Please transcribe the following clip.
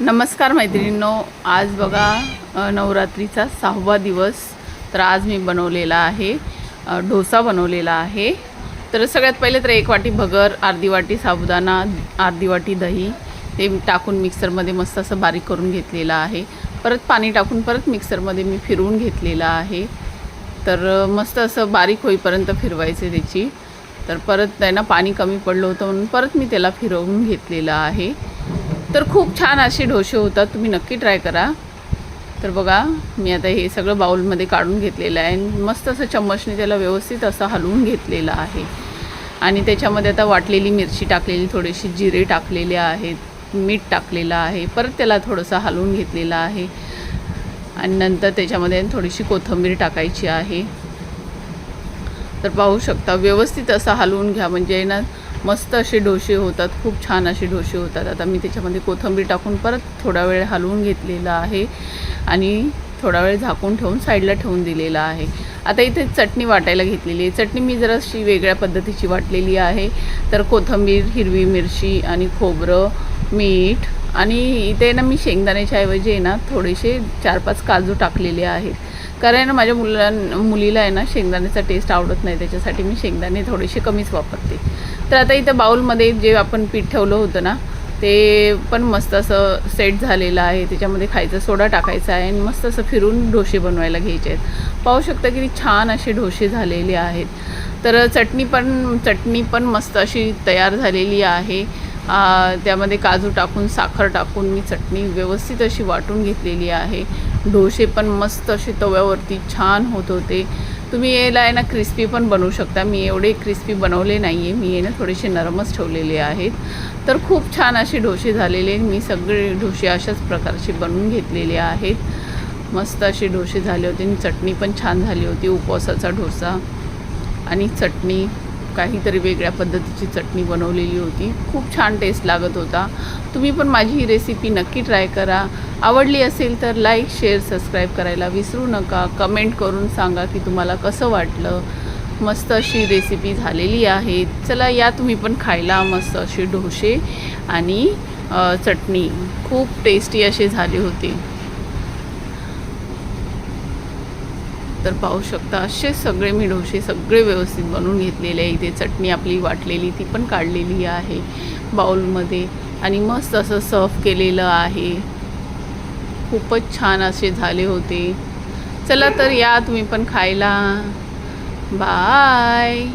नमस्कार मैत्रिणींनो आज बघा नवरात्रीचा सहावा दिवस. तर आज मी बनवलेला आहे डोसा बनवलेला आहे. तर सगळ्यात पहिले तर एक वाटी भगर अर्धी वाटी साबुदाणा अर्धी वाटी दही ते टाकून मिक्सरमध्ये मस्त असं बारीक करून घेतलेलं आहे. परत पाणी टाकून परत मिक्सरमध्ये मी फिरवून घेतलेलं आहे. तर मस्त असं बारीक होईपर्यंत फिरवायचे त्याची. तर परत त्यांना पाणी कमी पडलं होतं म्हणून परत मी त्याला फिरवून घेतलेलं आहे. तर खूप छान असे डोसे होतात तुम्ही नक्की ट्राय करा. तर बघा मी आता हे सगळं बाउलमध्ये काढून घेतलेलं आहे. आणि मस्त असं चम्मचने त्याला व्यवस्थित असं हलवून घेतलेलं आहे. आणि त्याच्यामध्ये आता वाटलेली मिरची टाकलेली थोडीशी जिरे टाकलेले आहेत मीठ टाकलेलं आहे. परत त्याला थोडंसं हलवून घेतलेलं आहे. आणि नंतर त्याच्यामध्ये थोडीशी कोथिंबीर टाकायची आहे. तर पाहू शकता व्यवस्थित असं हलवून घ्या. म्हणजे ना मस्त असे डोसे होतात खूप छान असे डोसे होतात. आता मी त्याच्यामध्ये कोथिंबीर टाकून परत थोडा वेळ हलवून घेतलेला आहे आणि थोडा वेळ झाकून ठेवून साईडला ठेवून दिलेला आहे. आता इथे चटणी वाटायला घेतलेली आहे. चटणी मी जराशी वेगळ्या पद्धतीची वाटलेली आहे. तर कोथिंबीर हिरवी मिरची आणि खोबरं मीठ आणि इथे ना मी शेंगदाण्याच्या ऐवजी आहे ना थोडेसे चार पाच काजू टाकलेले आहेत. कारण ना माझ्या मुलां मुलीला आहे ना शेंगदाण्याचा टेस्ट आवडत नाही. त्याच्यासाठी मी शेंगदाणे थोडेसे कमीच वापरते. तर आता इथं बाऊलमध्ये जे आपण पीठ ठेवलं होतं ना ते पण मस्त असं सेट झालेलं आहे. त्याच्यामध्ये खायचा सोडा टाकायचा आहे आणि मस्त असं फिरून डोसे बनवायला घ्यायचे आहेत. पाहू शकता की छान असे ढोसे झालेले आहेत. तर चटणी पण चटणी पण मस्त अशी तयार झालेली आहे. त्यामध्ये काजू टाकून साखर टाकून मी चटणी व्यवस्थित अशी वाटून घेतलेली आहे. डोसे पण मस्त असे तव्यावरती छान होत होते. तुम्ही याला आहे ना क्रिस्पी पण बनवू शकता. मी एवढे क्रिस्पी बनवले नाही आहे मी ना थोडेसे नरमच ठेवलेले आहेत. तर खूप छान असे डोसे झालेले मी सगळे डोसे अशाच प्रकारचे बनवून घेतलेले आहेत. मस्त असे डोसे झाले होते आणि चटणी पण छान झाली होती. उपवासाचा डोसा आणि चटणी. काहीतरी वेगळ्या पद्धतीची चटणी बनवलेली होती. खूप छान टेस्ट लागत होता. तुम्ही पण माझी ही रेसिपी नक्की ट्राय करा. आवडली असेल तर लाईक शेअर सबस्क्राईब करायला विसरू नका. कमेंट करून सांगा की तुम्हाला कसं वाटलं. मस्त अशी रेसिपी झालेली आहे. चला या तुम्ही पण खायला मस्त असे डोसे आणि चटणी. खूप टेस्टी असे झाले होते. तर पाहू शकता असे सगळे मी डोसे सगळे व्यवस्थित बनवून घेतलेले आहे. इथे चटणी आपली वाटलेली ती पण काढलेली आहे बाऊलमध्ये आणि मस्त असं सर्व केलेलं आहे. खूपच छान असे झाले होते. चला तर या तुम्ही पण खायला. बाय.